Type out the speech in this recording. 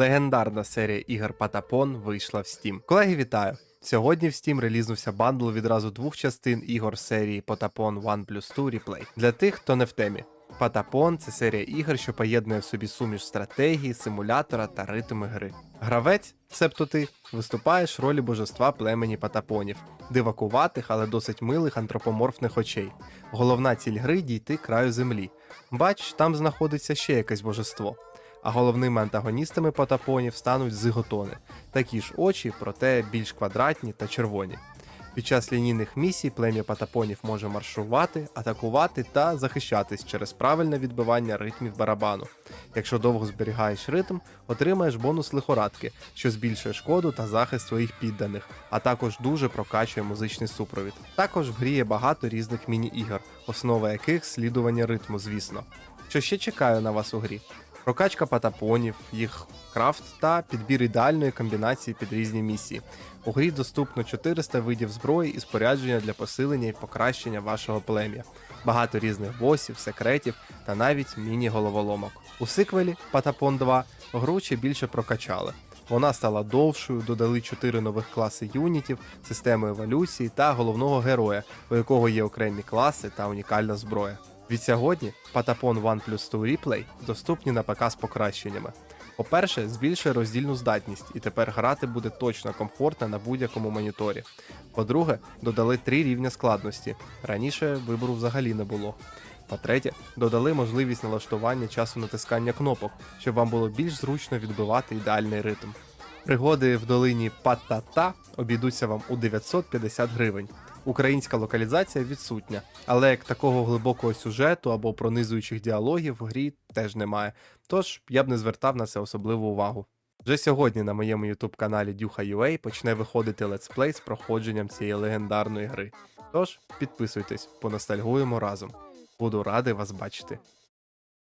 Легендарна серія ігор Патапон вийшла в Steam. Колеги, вітаю! Сьогодні в Steam релізнувся бандл відразу двох частин ігор серії Потапон 1 плюс 2 Replay. Для тих, хто не в темі. Патапон це серія ігор, що поєднує в собі суміш стратегії, симулятора та ритми гри. Гравець, себто ти, виступаєш в ролі божества племені патапонів, дивакуватих, але досить милих антропоморфних очей. Головна ціль гри дійти краю землі. Бач, там знаходиться ще якесь божество. А головними антагоністами потапонів стануть зиготони, такі ж очі, проте більш квадратні та червоні. Під час лінійних місій плем'я патапонів може маршувати, атакувати та захищатись через правильне відбивання ритмів барабану. Якщо довго зберігаєш ритм, отримаєш бонус лихорадки, що збільшує шкоду та захист своїх підданих, а також дуже прокачує музичний супровід. Також в грі є багато різних міні-ігор, основа яких слідування ритму, звісно. Що ще чекаю на вас у грі? Прокачка патапонів, їх крафт та підбір ідеальної комбінації під різні місії. У грі доступно 400 видів зброї і спорядження для посилення і покращення вашого плем'я, багато різних босів, секретів та навіть міні-головоломок. У сиквелі Патапон 2 гру ще більше прокачали. Вона стала довшою, додали 4 нових класи юнітів, систему еволюції та головного героя, у якого є окремі класи та унікальна зброя. Від сьогодні Patapon 1 плюс 2 Replay доступні на ПК з покращеннями. По-перше, збільшує роздільну здатність, і тепер грати буде точно комфортно на будь-якому моніторі. По-друге, додали три рівня складності. Раніше вибору взагалі не було. По-третє, додали можливість налаштування часу натискання кнопок, щоб вам було більш зручно відбивати ідеальний ритм. Пригоди в долині Патата обійдуться вам у 950 гривень. Українська локалізація відсутня, але як такого глибокого сюжету або пронизуючих діалогів в грі теж немає. Тож я б не звертав на це особливу увагу. Вже сьогодні на моєму youtube каналі Duha.ua почне виходити летсплей з проходженням цієї легендарної гри. Тож підписуйтесь, поностальгуємо разом. Буду радий вас бачити.